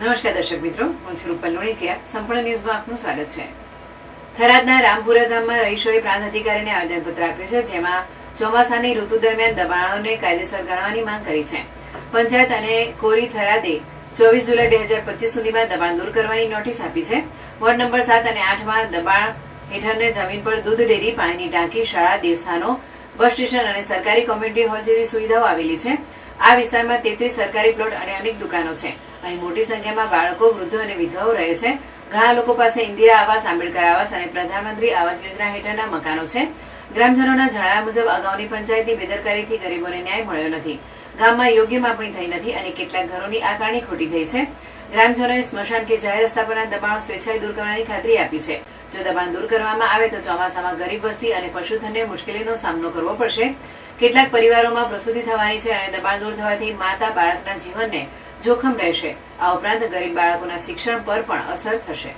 નમસ્કાર દર્શક મિત્રો, હું છું રૂપલ લોણીચિયા સંપૂર્ણ ન્યૂઝમાં આપનું સ્વાગત છે. થરાદના રામપુરા ગામમાં રહીશોએ પ્રાંત અધિકારીને આવેદનપત્ર આપ્યું છે, જેમાં ચોમાસાની ઋતુ દરમિયાન દબાણોને કાયદેસર ગણવાની માંગ કરી છે. પંચાયત અને કોરી થરાદે ચોવીસ જુલાઈ બે હજાર પચીસ સુધીમાં દબાણ દૂર કરવાની નોટિસ આપી છે. વોર્ડ નંબર સાત અને આઠમાં દબાણ હેઠળને જમીન પર દૂધ, ડેરી, પાણીની ટાંકી, શાળા, દેવસ્થાનો, બસ સ્ટેશન અને સરકારી કોમ્યુનિટી હોલ જેવી સુવિધાઓ આવેલી છે. આ વિસ્તારમાં તેત્રીસ સરકારી પ્લોટ અને અનેક દુકાનો છે. અહીં મોટી સંખ્યામાં બાળકો, વૃદ્ધો અને વિધવાઓ રહે છે. ઘણા લોકો પાસે ઇન્દિરા આવાસ, આંબેડકર આવાસ અને પ્રધાનમંત્રી આવાસ યોજના હેઠળના મકાનો છે. ગ્રામજનોના જણાવ્યા મુજબ અગાઉની પંચાયતની બેદરકારીથી ગરીબોને ન્યાય મળ્યો નથી. ગામમાં યોગ્ય માપણી થઈ નથી અને કેટલાક ઘરોની આકારણી ખોટી થઈ છે. ગ્રામજનોએ સ્મશાન કે જાહેર રસ્તા પરના દબાણો સ્વેચ્છાએ દૂર કરવાની ખાતરી આપી છે. જો દબાણ દૂર કરવામાં આવે તો ચોમાસામાં ગરીબ વસ્તી અને પશુધનને મુશ્કેલીનો સામનો કરવો પડશે. કેટલાક પરિવારોમાં પ્રસૂતિ થવાની છે અને દબાણ દૂર થવાથી માતા બાળકના જીવનને જોખમ રહેશે. આ ઉપરાંત ગરીબ બાળકોના શિક્ષણ પર પણ અસર થશે.